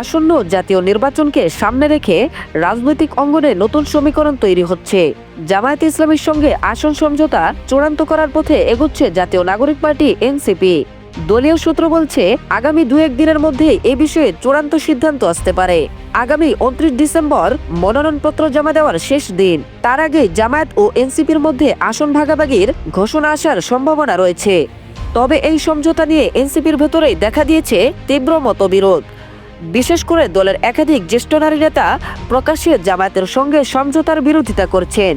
আসন্ন জাতীয় নির্বাচনকে সামনে রেখে রাজনৈতিক অঙ্গনে নতুন সমীকরণ তৈরি হচ্ছে। জামায়াত ইসলামীর সঙ্গে আসন সমঝোতা চূড়ান্ত করার পথে এগোচ্ছে জাতীয় নাগরিক পার্টি, এনসিপি। দলীয় সূত্র বলছে, আগামী দু দিনের মধ্যে এ বিষয়ে চূড়ান্ত সিদ্ধান্ত আসতে পারে। আগামী উনত্রিশ ডিসেম্বর মনোনয়নপত্র জমা দেওয়ার শেষ দিন। তার আগে জামায়াত ও এনসিপির মধ্যে আসন ভাগাভাগির ঘোষণা আসার সম্ভাবনা রয়েছে। তবে এই সমঝোতা নিয়ে এনসিপির ভেতরেই দেখা দিয়েছে তীব্র মতবিরোধ। বিশেষ করে দলের একাধিক জ্যেষ্ঠ নারী নেতা প্রকাশ্যে জামায়াতের সঙ্গে সমঝোতার বিরোধিতা করছেন।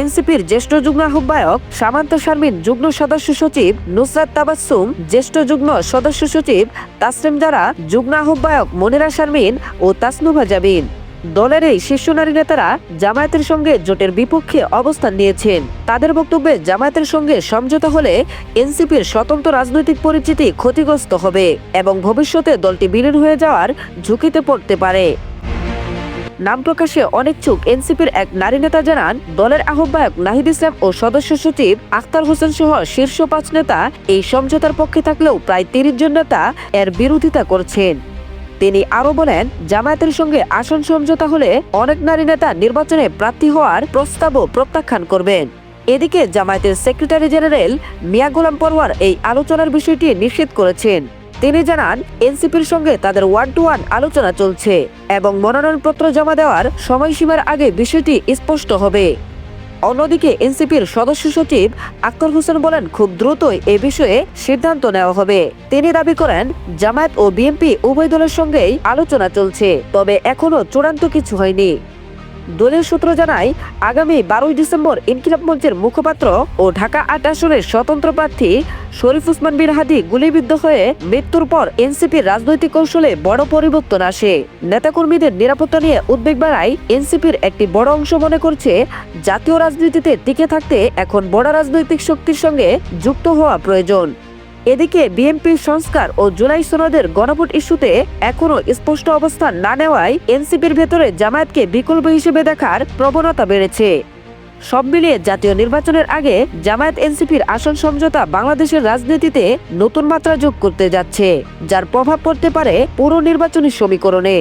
এনসিপির জ্যেষ্ঠ যুগ্ম আহ্বায়ক সামান্ত শারমিন, যুগ্ম সদস্য সচিব নুসরাত তাবাসুম জ্যেষ্ঠ যুগ্ম সদস্য সচিব তাসরিম জারা, যুগ্ম আহ্বায়ক মনিরা শারমিন ও তাসনুভা জাবিন। দলের এই শীর্ষ নারী নেতারা জামায়াতের সঙ্গে জোটের বিপক্ষে অবস্থান নিয়েছেন। তাদের বক্তব্যে জামায়াতের সঙ্গে সমঝোতা হলে এনসিপির স্বতন্ত্র রাজনৈতিক পরিচিতি ক্ষতিগ্রস্ত হবে এবং ভবিষ্যতে দলটি বিলীন হয়ে যাওয়ার ঝুঁকিতে পড়তে পারে। নাম প্রকাশে অনিচ্ছুক এনসিপির এক নারী নেতা জানান, দলের আহ্বায়ক নাহিদ ইসলাম ও সদস্য সচিব আখতার হোসেন সহ শীর্ষ পাঁচ নেতা এই সমঝোতার পক্ষে থাকলেও প্রায় তিরিশ জন নেতা এর বিরোধিতা করছেন। তিনি আরও বলেন, জামায়াতের সঙ্গে আসন সমঝোতা হলে অনেক নারী নেতা নির্বাচনে প্রার্থী হওয়ার প্রস্তাবও প্রত্যাখ্যান করবেন। এদিকে জামায়াতের সেক্রেটারি জেনারেল মিয়া গোলাম পরওয়ার এই আলোচনার বিষয়টি নিশ্চিত করেছেন। তিনি জানান, এনসিপির সঙ্গে তাদের ওয়ান টু ওয়ান আলোচনা চলছে এবং মনোনয়নপত্র জমা দেওয়ার সময়সীমার আগে বিষয়টি স্পষ্ট হবে। অন্যদিকে এনসিপির সদস্য সচিব আক্তার হোসেন বলেন, খুব দ্রুতই এ বিষয়ে সিদ্ধান্ত নেওয়া হবে। তিনি দাবি করেন, জামায়াত ও বিএনপি উভয় দলের সঙ্গেই আলোচনা চলছে, তবে এখনও চূড়ান্ত কিছু হয়নি। দলীয় সূত্র জানায়, আগামী বারোই ডিসেম্বর ইনকিলাব মঞ্চের মুখপাত্র ও ঢাকা আট আসনের স্বতন্ত্র প্রার্থী শরীফ উসমান বিন হাদি গুলিবিদ্ধ হয়ে মৃত্যুর পর এনসিপির রাজনৈতিক কৌশলে বড় পরিবর্তন আসে। নেতাকর্মীদের নিরাপত্তা নিয়ে উদ্বেগ বাড়ায় এনসিপির একটি বড় অংশ মনে করছে, জাতীয় রাজনীতিতে টিকে থাকতে এখন বড় রাজনৈতিক শক্তির সঙ্গে যুক্ত হওয়া প্রয়োজন। এদিকে বিএনপির সংস্কার ও জুলাই সনদের গণভোট ইস্যুতে এখনও স্পষ্ট অবস্থান না নেওয়ায় এনসিপির ভেতরে জামায়াতকে বিকল্প হিসেবে দেখার প্রবণতা বেড়েছে। সব মিলিয়ে জাতীয় নির্বাচনের আগে জামায়াত এনসিপির আসন সমঝোতা বাংলাদেশের রাজনীতিতে নতুন মাত্রা যোগ করতে যাচ্ছে, যার প্রভাব পড়তে পারে পুরো নির্বাচনী সমীকরণে।